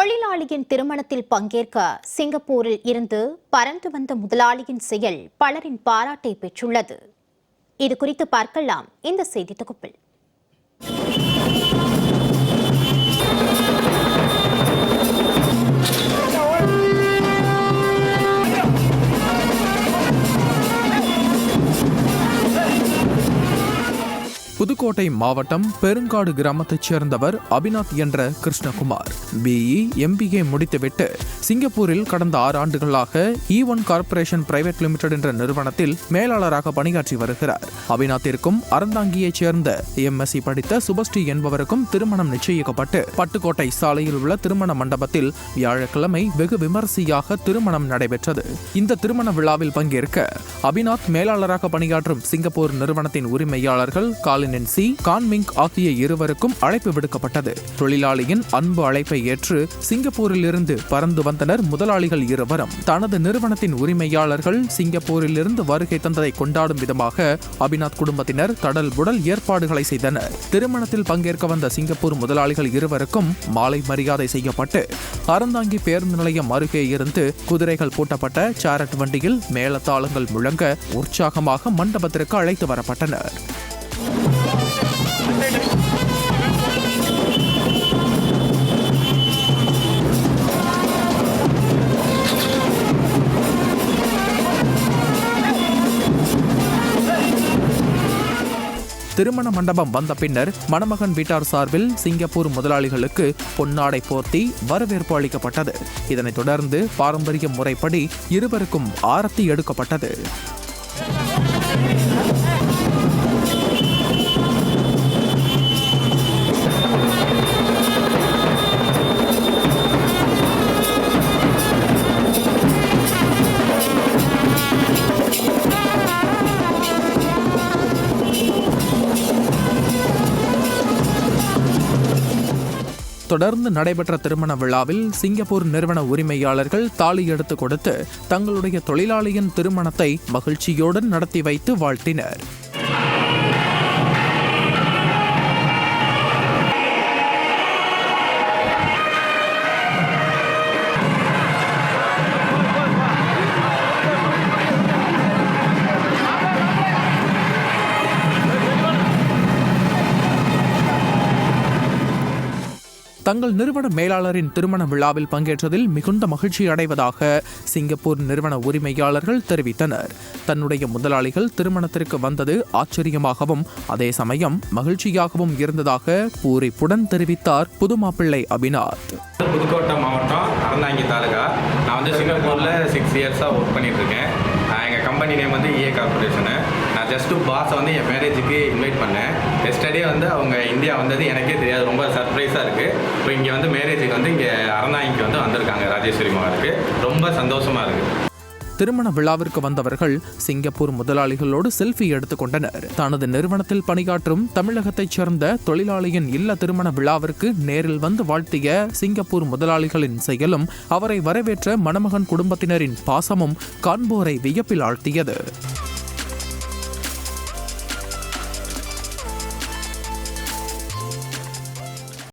தொழிலாளியின் திருமணத்தில் பங்கேற்க சிங்கப்பூரில் இருந்து பறந்து வந்த முதலாளியின் செயல் பலரின் பாராட்டை பெற்றுள்ளது. இது குறித்து பார்க்கலாம் இந்த செய்தி தொகுப்பில். புதுக்கோட்டை மாவட்டம் பெருங்காடு கிராமத்தைச் சேர்ந்தவர் அபிநாத் என்ற கிருஷ்ணகுமார். பிஇ எம்பிஏ முடித்துவிட்டு சிங்கப்பூரில் கடந்த ஆறு ஆண்டுகளாக e E one corporation private limited என்ற நிறுவனத்தில் மேலாளராக பணியாற்றி வருகிறார். அபிநாத்திற்கும் அறந்தாங்கியைச் சேர்ந்த எம்எஸ்சி படித்த சுபஸ்ரீ என்பவருக்கும் திருமணம் நிச்சயிக்கப்பட்டு பட்டுக்கோட்டை சாலையில் உள்ள திருமண மண்டபத்தில் வியாழக்கிழமை வெகு விமரிசையாக திருமணம் நடைபெற்றது. இந்த திருமண விழாவில் பங்கேற்க அபிநாத் மேலாளராக பணியாற்றும் சிங்கப்பூர் நிறுவனத்தின் உரிமையாளர்கள் காலின் சி கான்மிங் ஆகிய இருவருக்கும் அழைப்பு விடுக்கப்பட்டது. தொழிலாளியின் அன்பு அழைப்பை ஏற்று சிங்கப்பூரிலிருந்து பறந்து வந்தனர் முதலாளிகள் இருவரும். தனது நிறுவனத்தின் உரிமையாளர்கள் சிங்கப்பூரிலிருந்து வருகை தந்ததை கொண்டாடும் விதமாக அபிநாத் குடும்பத்தினர் தடல் உடல் ஏற்பாடுகளை செய்தனர். திருமணத்தில் பங்கேற்க வந்த சிங்கப்பூர் முதலாளிகள் இருவருக்கும் மாலை மரியாதை செய்யப்பட்டு அறந்தாங்கி பேருந்து நிலையம் அருகே இருந்து குதிரைகள் பூட்டப்பட்ட சாரட் வண்டியில் மேளத்தாளங்கள் முழங்க உற்சாகமாக மண்டபத்திற்கு அழைத்து வரப்பட்டனர். திருமண மண்டபம் வந்த பின்னர் மணமகன் வீட்டார் சார்பில் சிங்கப்பூர் முதலாளிகளுக்கு பொன்னாடை போர்த்தி வரவேற்பு அளிக்கப்பட்டது. இதனைத் தொடர்ந்து பாரம்பரிய முறைப்படி இருவருக்கும் ஆரத்தி எடுக்கப்பட்டது. தொடர்ந்து நடைபெற்ற திருமண விழாவில் சிங்கப்பூர் நிறுவன உரிமையாளர்கள் தாலி எடுத்து கொடுத்து தங்களுடைய தொழிலாளியின் திருமணத்தை மகிழ்ச்சியுடன் நடத்தி வைத்து வாழ்த்தினர். தங்கள் நிறுவன மேலாளரின் திருமண விழாவில் பங்கேற்றதில் மிகுந்த மகிழ்ச்சி அடைவதாக சிங்கப்பூர் நிறுவன உரிமையாளர்கள் தெரிவித்தனர். தன்னுடைய முதலாளிகள் திருமணத்திற்கு வந்தது ஆச்சரியமாகவும் அதே சமயம் மகிழ்ச்சியாகவும் இருந்ததாக பூரிப்புடன் தெரிவித்தார் புதுமாப்பிள்ளை அபிநாத் புதுக்கோட்டை மாவட்டம் அறந்தாங்கி தாலுகா. நான் வந்து சிங்கப்பூரில் சிக்ஸ் இயர்ஸாக ஒர்க் பண்ணிட்டு இருக்கேன். எங்கள் கம்பெனி நேம் வந்து இஏ கார்பரேஷனு ஜஸ்ட் ஜஸ்ட்டு பாஸை வந்து என் மேரேஜுக்கு இன்வைட் பண்ணேன். எஸ்டர்டே வந்து அவங்க இந்தியா வந்தது எனக்கே தெரியாது. ரொம்ப சர்ப்ரைஸாக இருக்குது இப்போ இங்கே வந்து மேரேஜுக்கு வந்து இங்கே அறந்தாங்கிக்கு வந்து வந்திருக்காங்க ராஜேஸ்வரி மகாருக்கு ரொம்ப சந்தோஷமாக இருக்குது திருமண விழாவிற்கு வந்தவர்கள் சிங்கப்பூர் முதலாளிகளோடு செல்ஃபி எடுத்துக்கொண்டனர். தனது நிறுவனத்தில் பணியாற்றும் தமிழகத்தைச் சேர்ந்த தொழிலாளியின் இல்ல திருமண விழாவிற்கு நேரில் வந்து வாழ்த்திய சிங்கப்பூர் முதலாளிகளின் செயலும் அவரை வரவேற்ற மணமகன் குடும்பத்தினரின் பாசமும் காண்போரை வியப்பில் ஆழ்த்தியது.